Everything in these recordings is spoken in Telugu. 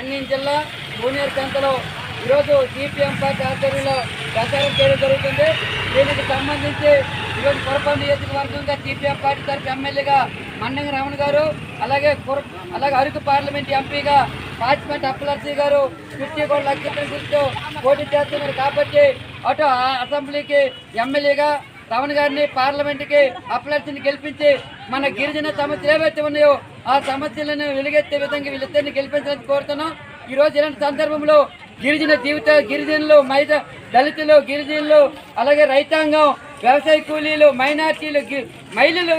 మన్యం జిల్లా జూనియర్ సంతలో ఈరోజు సిపిఎం పార్టీ ఆధ్వర్యంలో ప్రచారం చేయడం జరుగుతుంది. దీనికి సంబంధించి ఈరోజు పొరపాటు నియోజకవర్గంగా సిపిఎం పార్టీ తరఫు ఎమ్మెల్యేగా మన్నంగి రమణ గారు అలాగే అలాగే అరకు పార్లమెంట్ ఎంపీగా పార్లమెంట్ అప్పలర్సీ గారు చుట్టిగోడ లక్ష్మీ గుర్తు పోటీ చేస్తున్నారు కాబట్టి అటు అసెంబ్లీకి ఎమ్మెల్యేగా రమణ గారిని పార్లమెంట్కి అప్లర్సీని గెలిపించి మన గిరిజన సమస్యలు ఏవైతే ఉన్నాయో ఆ సమస్యలను వెలుగెత్తే విధంగా వీళ్ళిద్దరిని గెలిపించాలని కోరుతున్నాం. ఈరోజు ఇలాంటి సందర్భంలో గిరిజన జీవిత గిరిజనులు మైద దళితులు గిరిజనులు అలాగే రైతాంగం వ్యవసాయ కూలీలు మైనార్టీలు మహిళలు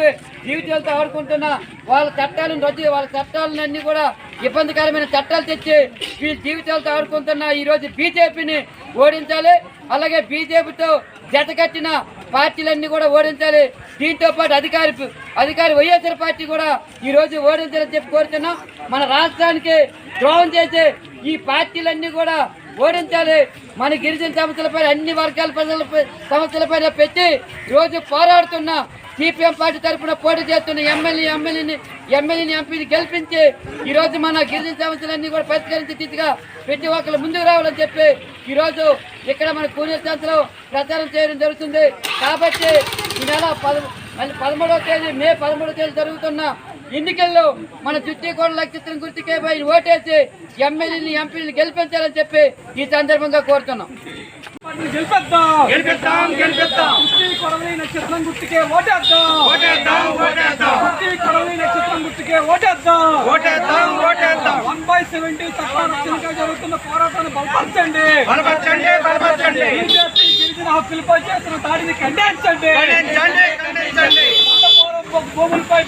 జీవితాలతో ఆడుకుంటున్న వాళ్ళ చట్టాలను రద్దు వాళ్ళ చట్టాలన్నీ కూడా ఇబ్బందికరమైన చట్టాలు తెచ్చి వీళ్ళ జీవితాలతో ఆడుకుంటున్న ఈరోజు బీజేపీని ఓడించాలి. అలాగే బీజేపీతో జతకట్టిన పార్టీలన్నీ కూడా ఓడించాలి. దీంతో పాటు అధికారి అధికారి వైఎస్ఆర్ పార్టీ కూడా ఈరోజు ఓడించాలని చెప్పి కోరుతున్నాం. మన రాష్ట్రానికి ద్రోహం చేసే ఈ పార్టీలన్నీ కూడా ఓడించాలి. మన గిరిజన సమస్యలపై అన్ని వర్గాల ప్రజల సమస్యలపైన పెట్టి రోజు పోరాడుతున్న సిపిఎం పార్టీ తరఫున పోటీ చేస్తున్న ఎమ్మెల్యే ఎమ్మెల్యేని ఎమ్మెల్యేని ఎంపీని గెలిపించి ఈరోజు మన గిరిజన సమస్యలన్నీ కూడా పరిష్కరించే దిశగా ప్రతి ఒక్కరు ముందుకు రావాలని చెప్పి ఈరోజు ఇక్కడ మన కూనీర్ సంస్థలో ప్రచారం చేయడం జరుగుతుంది. కాబట్టి ఈ నెల పద మళ్ళీ పదమూడవ తేదీ మే పదమూడవ తేదీ జరుగుతున్న ఎన్నికల్లో మన చుట్టీకోడ నక్షత్రం గుర్తుకే పోయి ఓటేసి ఎమ్మెల్యేని ఎంపీని గెలిపించాలని చెప్పి ఈ సందర్భంగా కోరుతున్నాం. గెలిపిద్దాం. గెలిపిద్దాం కొడవలి నక్షత్రం గుర్తుకే ఓటేద్దాం. ఓటేద్దాం నక్షత్రం గుర్తుకే ఓటేద్దాం. ఓటేద్దాం ఓటేద్దాం. వన్ బై సెవెంటీ చట్టాల రక్షణగా జరుగుతున్న పోరాటాన్ని బలపరచండి. బలపరచండి బలపరచండి. బీజేపీ గిరిజన హక్కులపై చేస్తున్న దాడిని ఖండించండి. ఖండించండి ఖండించండి. భూములపై